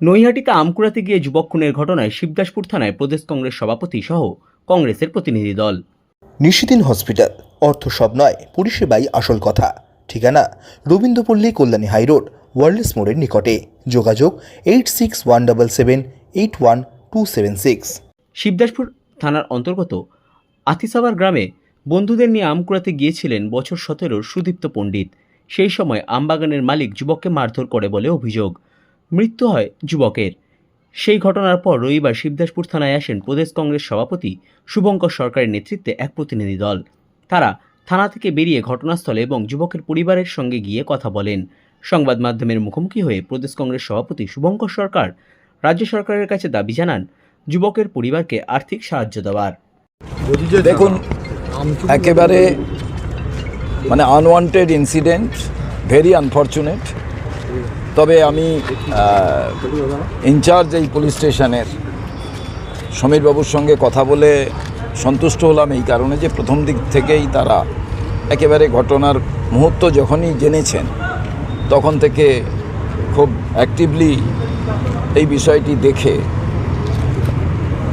নৈহাটিতে আমকুড়াতে গিয়ে যুবক খুনের ঘটনায় শিবদাসপুর থানায় প্রদেশ কংগ্রেস সভাপতি সহ কংগ্রেসের প্রতিনিধি দল। নিশিদিন হসপিটাল অর্থ সব নয় পরিষেবাই আসল কথা। ঠিকানা রবীন্দ্রপল্লী কল্যাণী হাইরোড ওয়ার্ল্ডস মোড়ের নিকটে। যোগাযোগ eight six one double seven eight one two seven six. Shibdaspur থানার অন্তর্গত আতিসাবার গ্রামে বন্ধুদের নিয়ে আম কুড়াতে গিয়েছিলেন বছর সতেরোর সুদীপ্ত পণ্ডিত। সেই সময় আমবাগানের মালিক যুবককে মারধর করে বলে অভিযোগ। মৃত্যু হয় যুবকের। সেই ঘটনার পর রবিবার শিবদাসপুর থানায় আসেন প্রদেশ কংগ্রেস সভাপতি শুভঙ্কর সরকারের নেতৃত্বে এক প্রতিনিধি দল। তারা থানা থেকে বেরিয়ে ঘটনাস্থলে এবং যুবকের পরিবারের সঙ্গে গিয়ে কথা বলেন। সংবাদ মাধ্যমের মুখোমুখি হয়ে প্রদেশ কংগ্রেস সভাপতি শুভঙ্কর সরকার রাজ্য সরকারের কাছে দাবি জানান, যুবকের পরিবারকে আর্থিক সাহায্য দেওয়ার। দেখুন, একেবারে মানে আনওয়ান্টেড ইনসিডেন্ট ভেরি আনফর্চুনেট তবে আমি ইনচার্জ এই পুলিশ স্টেশনের সমীরবাবুর সঙ্গে কথা বলে সন্তুষ্ট হলাম এই কারণে যে প্রথম দিক থেকেই তারা একেবারে ঘটনার মুহূর্ত যখনই জেনেছেন তখন থেকে খুব অ্যাক্টিভলি এই বিষয়টি দেখে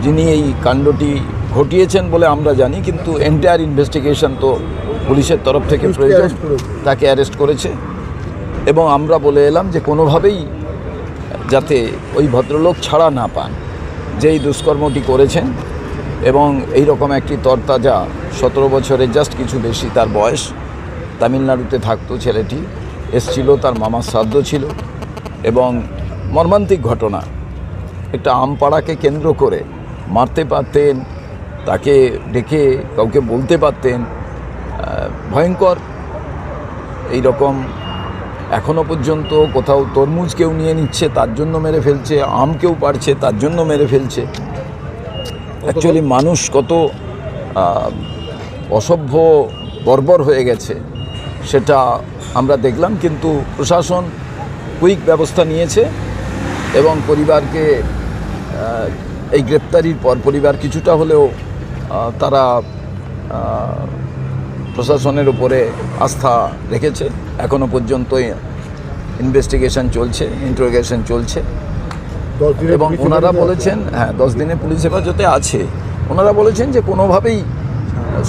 যিনি এই কাণ্ডটি ঘটিয়েছেন বলে আমরা জানি কিন্তু এন্টায়ার ইনভেস্টিগেশন তো পুলিশের তরফ থেকে প্রয়োজন। তাকে অ্যারেস্ট করেছে। এবং আমরা বলে এলাম যে কোনোভাবেই যাতে ওই ভদ্রলোক ছাড়া না পান। যেই দুষ্কর্মটি করেছেন এবং এই রকম একটি তরতাজা সতেরো বছরের জাস্ট কিছু বেশি তার বয়স, তামিলনাড়ুতে থাকতো ছেলেটি, এসছিল, তার মামার শ্রাদ্ধ ছিল এবং মর্মান্তিক ঘটনা। একটা আমপাড়াকে কেন্দ্র করে মারতে পারতেন, তাকে ডেকে কাউকে বলতে পারতেন ভয়ঙ্কর। এই রকম এখনও পর্যন্ত কোথাও তরমুজ কেউ নিয়ে নিচ্ছে তার জন্য মেরে ফেলছে আম কেউ পারছে তার জন্য মেরে ফেলছে। অ্যাকচুয়ালি মানুষ কত অসভ্য বর্বর হয়ে গেছে সেটা আমরা দেখলাম কিন্তু প্রশাসন কুইক ব্যবস্থা নিয়েছে এবং পরিবারকে এই গ্রেপ্তারির পর পরিবার কিছুটা হলেও তারা প্রশাসনের উপরে আস্থা রেখেছে। এখনও পর্যন্ত ইনভেস্টিগেশন চলছে ইন্টারোগেশন চলছে। এবং ওনারা বলেছেন হ্যাঁ দশ দিনে পুলিশ হেফাজতে আছে। ওনারা বলেছেন যে কোনোভাবেই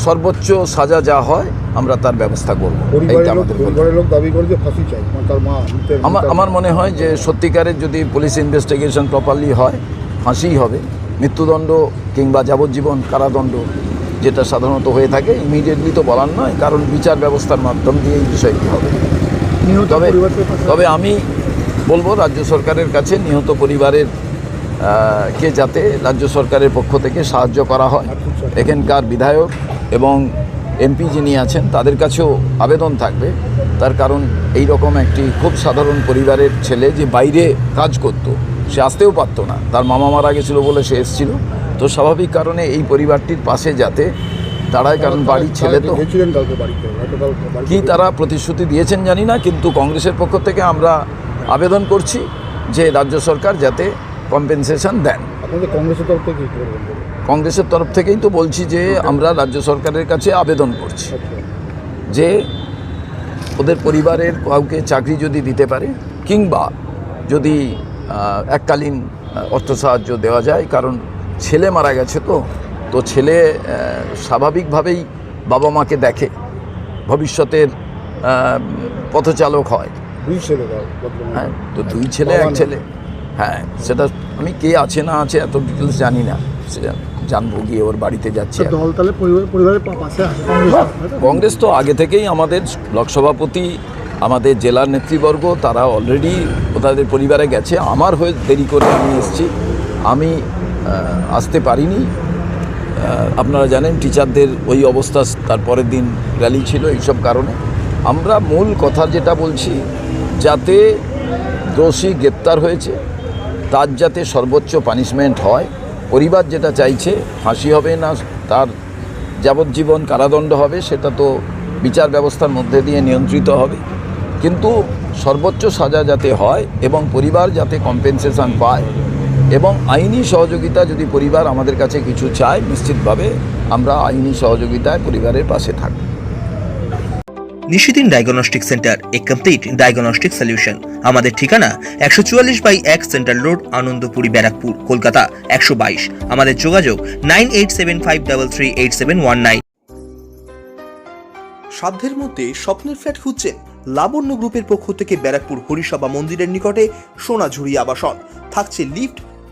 সর্বোচ্চ সাজা যা হয় আমরা তার ব্যবস্থা করব। আমার আমার মনে হয় যে সত্যিকারের যদি পুলিশ ইনভেস্টিগেশন প্রপারলি হয় ফাঁসিই হবে। মৃত্যুদণ্ড কিংবা যাবজ্জীবন কারাদণ্ড যেটা সাধারণত হয়ে থাকে ইমিডিয়েটলি তো বলার নয় কারণ বিচার ব্যবস্থার মাধ্যম দিয়ে এই বিষয়টি হবে। তবে তবে আমি বলব রাজ্য সরকারের কাছে নিহত পরিবারের কে যাতে রাজ্য সরকারের পক্ষ থেকে সাহায্য করা হয়। এখানকার বিধায়ক এবং এমপি যিনি আছেন তাদের কাছেও আবেদন থাকবে। তার কারণ এই রকম একটি খুব সাধারণ পরিবারের ছেলে যে বাইরে কাজ করত সে আসতেও পারতো না। তার মামা মারা গেছিল বলে সে এসেছিল। তো স্বাভাবিক কারণে এই পরিবারটির পাশে যাতে দাঁড়ায় কারণ বাড়ির ছেলে তো কি তারা প্রতিশ্রুতি দিয়েছেন জানি না কিন্তু কংগ্রেসের পক্ষ থেকে আমরা আবেদন করছি যে রাজ্য সরকার যাতে কম্পেনসেশন দেন। কংগ্রেসের তরফ থেকে কংগ্রেসের তরফ থেকেই তো বলছি যে আমরা রাজ্য সরকারের কাছে আবেদন করছি। যে ওদের পরিবারের কাউকে চাকরি যদি দিতে পারে কিংবা যদি এককালীন অর্থ সাহায্য দেওয়া যায় কারণ ছেলে মারা গেছে তো তো ছেলে স্বাভাবিকভাবেই বাবা মাকে দেখে ভবিষ্যতের পথচালক হয়। দুই ছেলে হ্যাঁ তো দুই ছেলে এক ছেলে। হ্যাঁ সেটা আমি কে আছে না আছে এত ডিটেলস জানি না। সেটা জানব গিয়ে ওর বাড়িতে যাচ্ছে। দল তাহলে পরিবারের পাশে কংগ্রেস তো? কংগ্রেস তো আগে থেকেই আমাদের ব্লক সভাপতি আমাদের জেলার নেতৃবর্গ তারা অলরেডি ওদের পরিবারে গেছে। আমার হয়ে দেরি করে আমি এসেছি। আমি আসতে পারিনি। আপনারা জানেন, টিচারদের ওই অবস্থা তারপরের দিন র্যালি ছিল এইসব কারণে। আমরা মূল কথা যেটা বলছি, যাতে দোষী গ্রেপ্তার হয়েছে, তার যাতে সর্বোচ্চ পানিশমেন্ট হয়। পরিবার যেটা চাইছে, ফাঁসি হবে না, তার যাবজ্জীবন কারাদণ্ড হবে, সেটা তো বিচার ব্যবস্থার মধ্যে দিয়ে নিয়ন্ত্রিত হবে। কিন্তু সর্বোচ্চ সাজা যাতে হয় এবং পরিবার যাতে কম্পেনসেশন পায় এবং আইনি সহযোগিতা যদি পরিবার আমাদের কাছে কিছু চায় নিশ্চিতভাবে আমরা আইনি সহযোগিতায় পরিবারের পাশে থাকব। Nishidin diagnostic centre a complete diagnostic solution. আমাদের ঠিকানা একশো চুয়াল্লিশ বাই এক সেন্ট্রাল রোড আনন্দপুরি ব্যারাকপুর কলকাতা একশো বাইশ। আমাদের যোগাযোগ nine eight seven five double three eight seven one nine. সাধ্যের মধ্যে স্বপ্নের ফ্ল্যাট খুঁজছেন লাবণ্য গ্রুপের পক্ষ থেকে ব্যারাকপুর হরিসভা মন্দিরের নিকটে সোনাঝুরি আবাসন। থাকছে lift